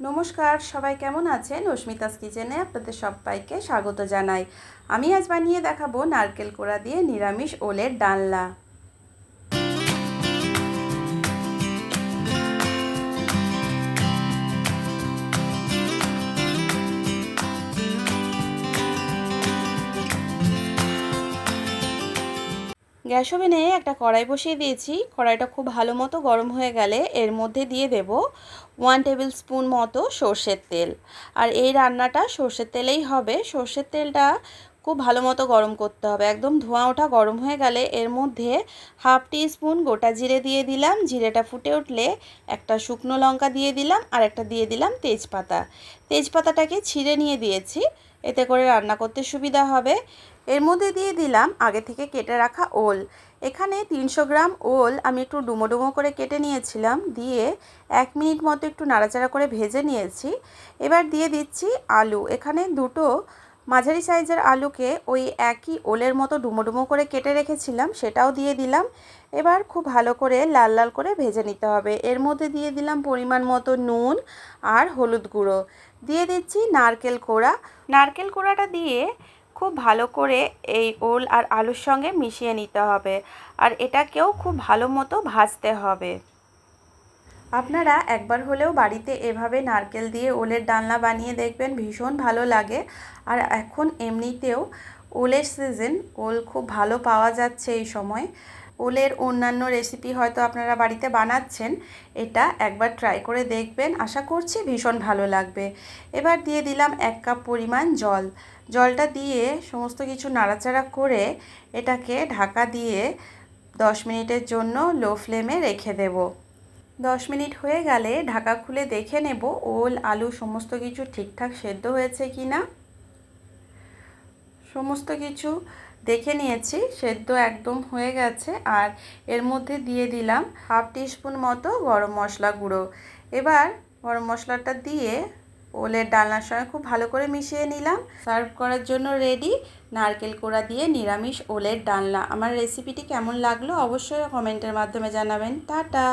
নমস্কার, সবাই কেমন আছেন? অস্মিতাস কিচেনে আপনাদের সবাইকে স্বাগত জানাই। আমি আজ বানিয়ে দেখাবো নারকেল কোড়া দিয়ে নিরামিষ ওলের ডালনা। গ্যাস ওভেনে একটা কড়াই বসিয়ে দিয়েছি। কড়াইটা খুব ভালো মতো গরম হয়ে গেলে এর মধ্যে দিয়ে দেব ওয়ান টেবিল স্পুন মতো সর্ষের তেল। আর এই রান্নাটা সর্ষের তেলেই হবে। সর্ষের তেলটা খুব ভালো মতো গরম করতে হবে। একদম ধোঁয়া ওঠা গরম হয়ে গেলে এর মধ্যে হাফ টি স্পুন গোটা জিরে দিয়ে দিলাম। জিরেটা ফুটে উঠলে একটা শুকনো লঙ্কা দিয়ে দিলাম আর একটা দিয়ে দিলাম তেজপাতা। তেজপাতাটাকে ছিঁড়ে নিয়ে দিয়েছি। এতে করে রান্না করতে সুবিধা হবে। এর মধ্যে দিয়ে দিলাম আগে থেকে কেটে রাখা ওল। এখানে তিনশো গ্রাম ওল আমি একটু ডুমো ডুমো করে কেটে নিয়েছিলাম, দিয়ে এক মিনিট মতো একটু নাড়াচাড়া করে ভেজে নিয়েছি। এবার দিয়ে দিচ্ছি আলু। এখানে দুটো মাঝারি সাইজের আলুকে ওই একই ওলের মতো ডুমো ডুমো করে কেটে রেখেছিলাম, সেটাও দিয়ে দিলাম। এবার খুব ভালো করে লাল লাল করে ভেজে নিতে হবে। এর মধ্যে দিয়ে দিলাম পরিমাণ মতো নুন আর হলুদ গুঁড়ো। দিয়ে দিচ্ছি নারকেল কোড়া। নারকেল কোড়াটা দিয়ে খুব ভালো করে এই ওল আর আলুর সঙ্গে মিশিয়ে নিতে হবে। আর এটাকেও খুব ভালো মতো ভাজতে হবে। আপনারা একবার হলেও বাড়িতে এভাবে নারকেল দিয়ে ওলের ডালনা বানিয়ে দেখবেন, ভীষণ ভালো লাগে। আর এখন এমনিতেও ওলের সিজন ওল খুব ভালো পাওয়া যাচ্ছে এই সময়। ওলের অন্যান্য রেসিপি হয়তো আপনারা বাড়িতে বানাচ্ছেন, এটা একবার ট্রাই করে দেখবেন। আশা করছি ভীষণ ভালো লাগবে। এবার দিয়ে দিলাম এক কাপ পরিমাণ জল। জলটা দিয়ে সমস্ত কিছু নাড়াচাড়া করে এটাকে ঢাকা দিয়ে দশ মিনিটের জন্য লো ফ্লেমে রেখে দেব। দশ মিনিট হয়ে গেলে ঢাকা খুলে দেখে নেব ওল, আলু সমস্ত কিছু ঠিকঠাক সেদ্ধ হয়েছে কি না সমস্ত কিছু দেখে নিয়েছি, সেদ্ধ একদম হয়ে গেছে। আর এর মধ্যে দিয়ে দিলাম হাফ টিস্পুন মতো গরম মশলা গুঁড়ো। এবার গরম মশলাটা দিয়ে ওলের ডালনার সঙ্গে খুব ভালো করে মিশিয়ে নিলাম। সার্ভ করার জন্য রেডি। নারকেল কোড়া দিয়ে নিরামিষ ওলের ডালনা। আমার রেসিপিটি কেমন লাগল অবশ্যই কমেন্টের মাধ্যমে জানাবেন। টাটা!